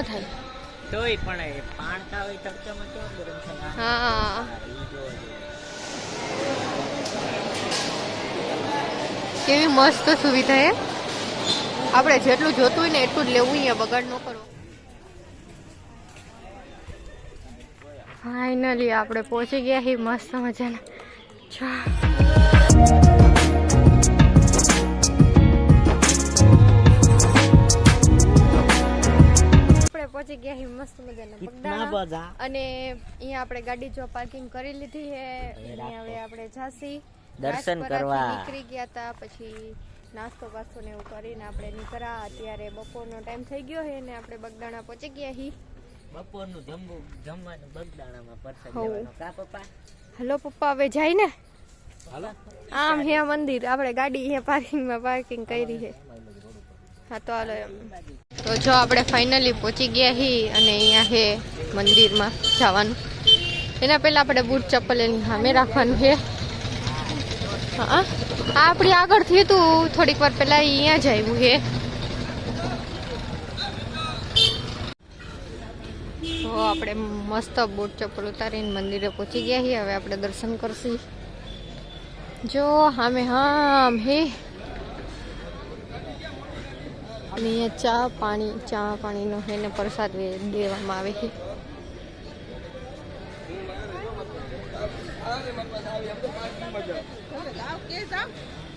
ન થાય. તોય પણ એ પાણતા હોય તડકામાં કેવું ગરમ થાય? હા. હા. કેવી મસ્ત સુવિધા હે. આપણે જેટલું જોતું હોય ને એટલું જ લેવું અહીંયા બગાડ ન કરો. ફાઇનલી આપણે પહોંચી ગયા છીએ મસ્ત મજાના. પહોંચી ગયા હી મસ્ત મજાના બગદાણા બધા? અને અહીંયા આપણે ગાડી જો પાર્કિંગ કરી લીધી હે અહીંયા હવે આપણે જાસી દર્શન કરવા. નીકળી ગયા હતા પછી નાસ્તો પાસ્તો ને એવું કરીને આપણે નીકળ્યા. અત્યારે બપોરનો ટાઈમ થઈ ગયો હે ને આપણે બગદાણા પહોંચી ગયા હી બપોરનું જમવું જમવાનું બગદાણામાં પરસાદ જવાનું કા પપ્પા? હલો પપ્પા હવે જાય ને? આમ હે મંદિર. આપણે ગાડી હે પાર્કિંગમાં પાર્કિંગ કરી હે હા તો હાલો એમ. તો જો આપણે ફાઇનલી પહોંચી ગયા હી અને અહીંયા હે મંદિરમાં જવાનું. એના પહેલાં આપણે બૂટ ચપ્પલ એની સામે રાખવાનું છે હા આપણી આગળથી હતું. થોડીક વાર પહેલાં અહીંયા જ આવ્યું છે તો આપણે મસ્ત બૂટ ચપ્પલ ઉતારીને મંદિરે પહોંચી ગયા છીએ હવે આપણે દર્શન કરશું. જો, હામે હામ હે. અને અહીંયા ચા પાણી, ચા પાણીનો એને પ્રસાદ દેવામાં આવે છે.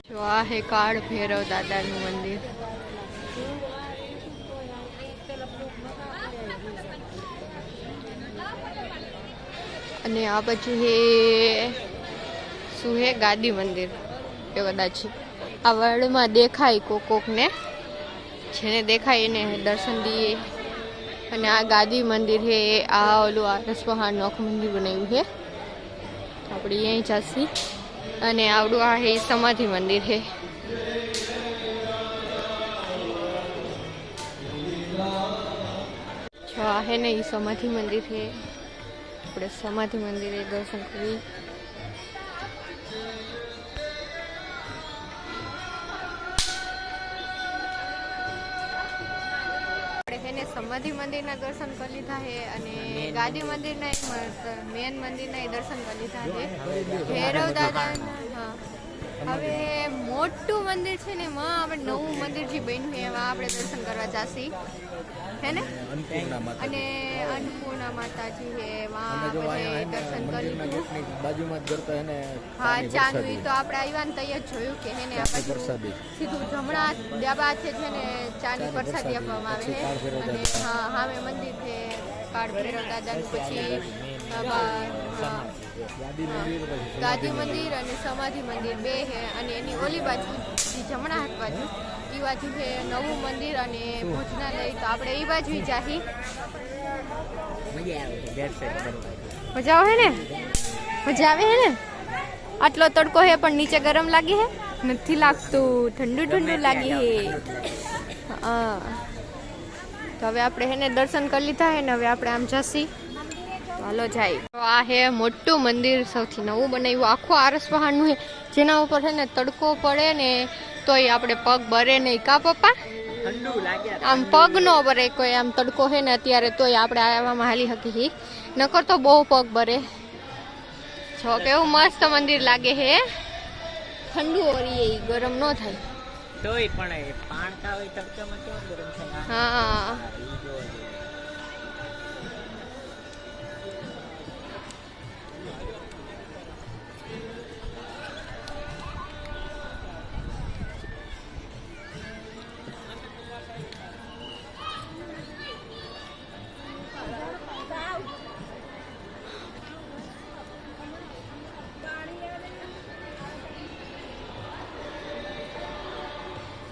જો આ હે કાળ ભૈરવ દાદાનું મંદિર. અને આ બાજુ હે શું હે? ગાદી મંદિર. એ કદાચ આ વર્લ્ડમાં દેખાય કોક કોકને. જેને દેખાય એને દર્શન દઈએ અને આ ગાદી મંદિર છે આ ઓલું આરસ પહાડ નોખ મંદિર બનાવ્યું છે આપણે અહીં જાસી અને આવડું આ હે સમાધિ મંદિર છે આ હે ને એ સમાધિ મંદિર છે આપણે સમાધિ મંદિરે દર્શન કરી સમાધિ મંદિરના દર્શન કરી લીધા છે અને ગાદી મંદિરના મેન મંદિરના દર્શન કરી લીધા છે. ભૈરવ દાદાના હવે મોટું મંદિર છે ને માં આપણે નવું મંદિર જે બન્યું એમાં આપણે દર્શન કરવા જાસી હે ને? અને અન્નપૂર્ણા માતાજી. છે એમાં આપણે દર્શન કરી બાજુમાં જ કરતા હે હા ચાંદવી તો આપણે આવ્યા ને તૈયાર જોયું કે હે ને આપણે સીધું જમણા ડાબા છે ને ચાની પ્રસાદી આપવામાં આવે છે. અને હા સામે મંદિર છે કાળ ભૈરવ દાદાનું પછી ગાંધી મંદિર અને સમાધિ મંદિર બે છે અને એની ઓલી બાજુ જમણા હાથ બાજુ એ બાજુ છે નવું મંદિર અને ભોજનાલય. તો આપણે એ બાજુ જાહી. મજા આવે છે મજા આવે ને? મજા આવે હે ને? આટલો તડકો હે પણ નીચે ગરમ લાગે હે? નથી લાગતું ઠંડુ ઠંડુ લાગે હે. હા. તો હવે આપણે હેને દર્શન કરી લીધા હે ને હવે આપણે આમ જશી હાલો જાય. તો આ હે મોટું મંદિર સૌથી નવું બનાવ્યું. આખું આરસ વહાણનું હે. જેના ઉપર છે ને તડકો પડે ને તોય આપણે પગ ભરે નહીં. કા પપ્પા? આમ પગ નો ભરે કોઈ. આમ તડકો હે ને અત્યારે તોય આપણે આવામાં હાલી હકી નકર તો બહુ પગ ભરે છો કેવું મસ્ત મંદિર લાગે હે. ઠંડુ ઓરી એ ગરમ ન થાય. તોય પણ એ પાણતા હોય તડકામાં કેવું ગરમ થાય? હા.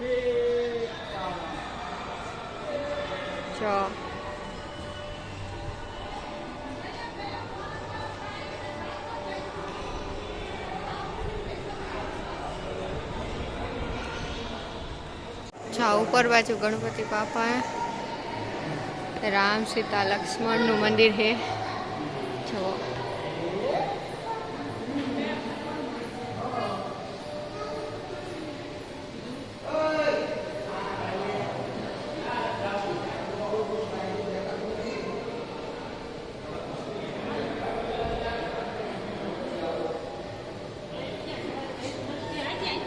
હા. જો જા ઉપર બાજુ ગણપતિ બાપા રામ સીતા લક્ષ્મણનું મંદિર છે જો.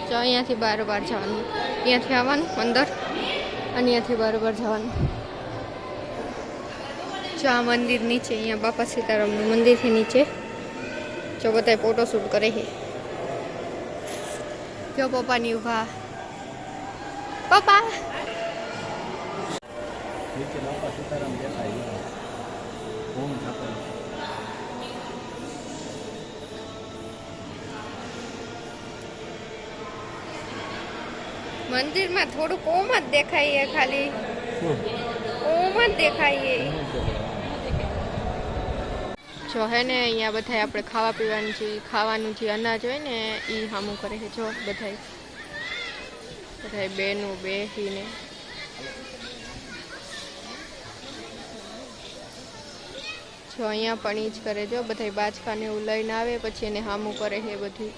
તો અહીંયાથી બારોબાર જવાનું. અહીંયાથી આવવાનું અંદર અને અહીંયાથી બારોબાર જવાનું. જો આ મંદિર નીચે, અહીંયા બાપા સીતારામનું મંદિરથી નીચે. જો બધા ફોટો શૂટ કરે છે. જો પપ્પાની ઊભા પપ્પા! મંદિરમાં થોડુંક ઓમ જ દેખાય છે ખાલી ઓમ જ દેખાય. જો હે ને અહીંયા બધા આપણે ખાવા પીવાનું જે ખાવાનું જે અનાજ હોય ને એ સામું કરે છે. જો બધાય. બધાય બેનું બેસીને જો અહીંયા પણ એ જ કરે. જો બધાય બાચકાને એવું લઈને આવે પછી એને સામું કરે છે બધું.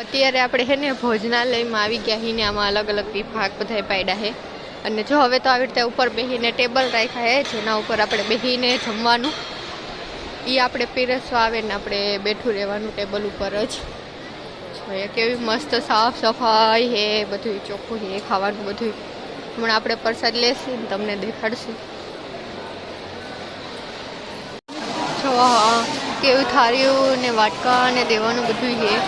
અત્યારે આપણે છે ને ભોજનાલયમાં આવી ગયા છીએ ને આમાં અલગ અલગ વિભાગ બધા પાડ્યા છે અને જો હવે તો આવી રીતે ઉપર બેસીને ટેબલ રાખ્યા છે જેના ઉપર આપણે બેસીને જમવાનું. એ આપણે પીરસવા આવે ને આપણે બેઠું રહેવાનું ટેબલ ઉપર જ. જોઈએ કેવી મસ્ત સાફ સફાઈ હે બધું ચોખ્ખું છે ખાવાનું બધું હમણાં આપણે પ્રસાદ લેશું ને તમને દેખાડશું. કેવું થાળીઓ ને વાટકા અને દેવાનું બધું છે.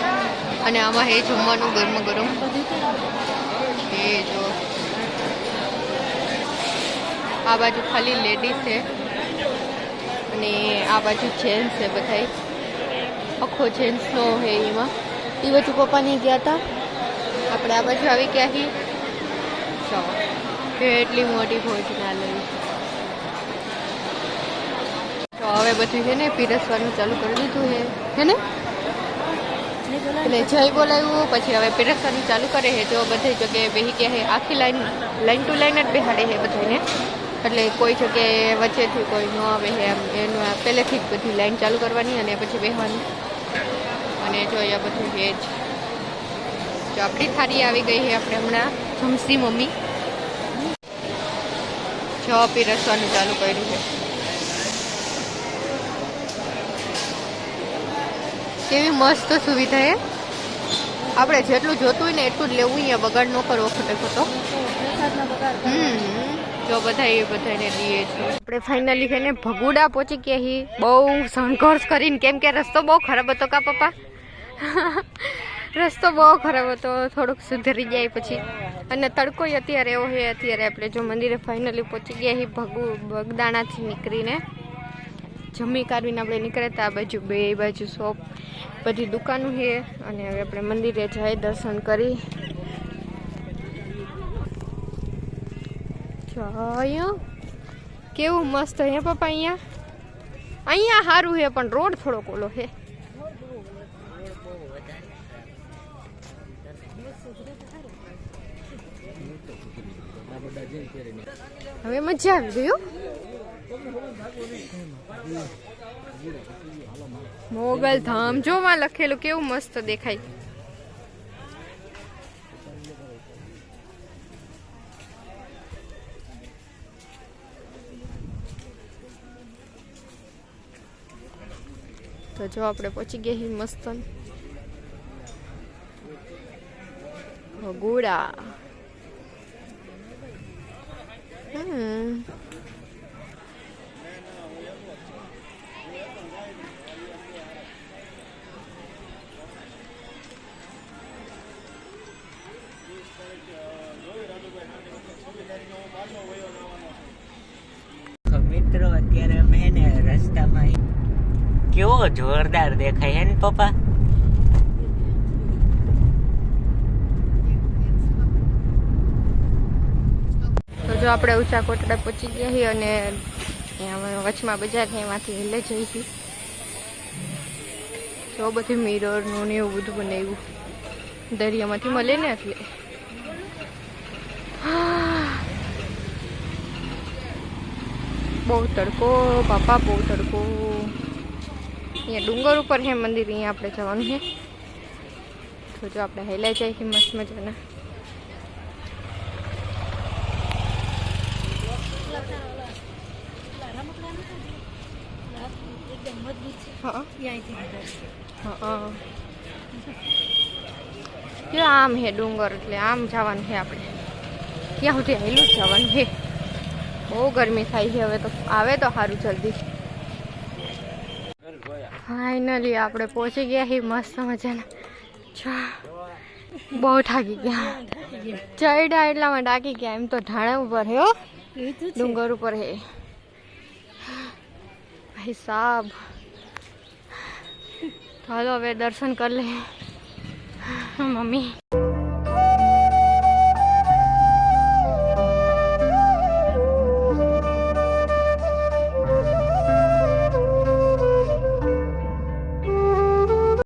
અને આમાં હે જમવાનું ગરમ ગરમ. એ જો. આ બાજુ ખાલી લેડીઝ છે. અને આ બાજુ જેન્ટ્સ છે બધાય. આખો જેન્ટ્સનો હે એમાં. એ બાજુ નહીં ગયા હતા આપણે આ બાજુ આવી ગયા છીએ ચલો. એટલી મોટી ભોજનાલય તો હવે બધું છે ને પીરસવાનું ચાલુ કરી દીધું છે. હે ને? એટલે જય બોલાવ્યું, પછી હવે પીરસવાનું ચાલુ કરે છે. જો બધી જગ્યાએ બેસી ગયા છે. આખી લાઈન લાઈન ટુ લાઈન જ બેહાડે છે બધાને એટલે કોઈ જગ્યાએ વચ્ચેથી કોઈ ન આવે છે એમ. એનું પહેલેથી જ બધી લાઈન ચાલુ કરવાની અને પછી બેહવાની. અને જો અહીંયા બધું છે જ. જો આપણી થાળી આવી ગઈ છે આપણે હમણાં જમસી મમ્મી. જો પીરસવાનું ચાલુ કર્યું છે. કેવી મસ્ત સુવિધા એ આપણે જેટલું જોતું હોય ને એટલું જ લેવું અહીંયા બગાડ ન કરવો ખોટે ખોટો હમ, જો બધા એ બધાને દઈએ છીએ. આપણે ફાઇનલી છે ભગુડા પહોંચી ગયા હી. બહુ સંઘર્ષ કરીને, કેમ કે રસ્તો બહુ ખરાબ હતો કા પપ્પા? રસ્તો બહુ ખરાબ હતો. થોડુંક સુધરી જાય પછી. અને તડકો અત્યારે એવો છે અત્યારે આપણે જો મંદિરે ફાઇનલી પહોંચી ગયા હી ભગુ બગદાણાથી નીકળીને. જમી કાઢવીને આપણે નીકળ્યા હતા. આ બાજુ બે બાજુ શોપ બધી દુકાનો છે. અને હવે આપણે મંદિરે જઈ દર્શન કરી. કેવું મસ્ત હે પપ્પા અહીંયા? અહીંયા સારું છે પણ રોડ થોડોક ઓલો છે હવે મજા આવી હો. મોગલ ધામ. જો માં લખેલું કેવું મસ્ત દેખાય. તો જો આપણે પહોંચી ગયા મસ્ત ભગોડા હમ. મિત્રો, અત્યારે અમે ને રસ્તામાં કેવો જોરદાર દેખાય હે ને, પપ્પા? તો જો આપણે ઊંચા કોટડા પહોંચી ગયા છીએ અને વચમાં બજાર એમાંથી હેલે જઈ હતી જો બધું મિરરનું ને એવું બધું બનાવ્યું. દરિયામાંથી મળે ને એટલે. બહુ તડકો બાપા બહુ તડકો. અહીંયા ડુંગર ઉપર છે મંદિર, અહીંયા આપણે જવાનું છે તો જો આપણે હેલાઈ જાય છે મસ્ત મજાના. આમ હે ડુંગર એટલે આમ જવાનું છે આપણે? ત્યાં સુધી હેલું જ જવાનું છે બહુ ગરમી થાય છે, હવે તો આવે તો સારું જલ્દી. ફાઇનલી આપણે પહોંચી ગયા છીએ મસ્ત મજાના. બહુ થાકી ગયા. ચડ્યા એટલામાં ડાકી ગયા, એમ તો ઢાણા ઉપર હે ડુંગર ઉપર હે. ભાઈ સાબ. હાલો હવે દર્શન કરી લે મમ્મી.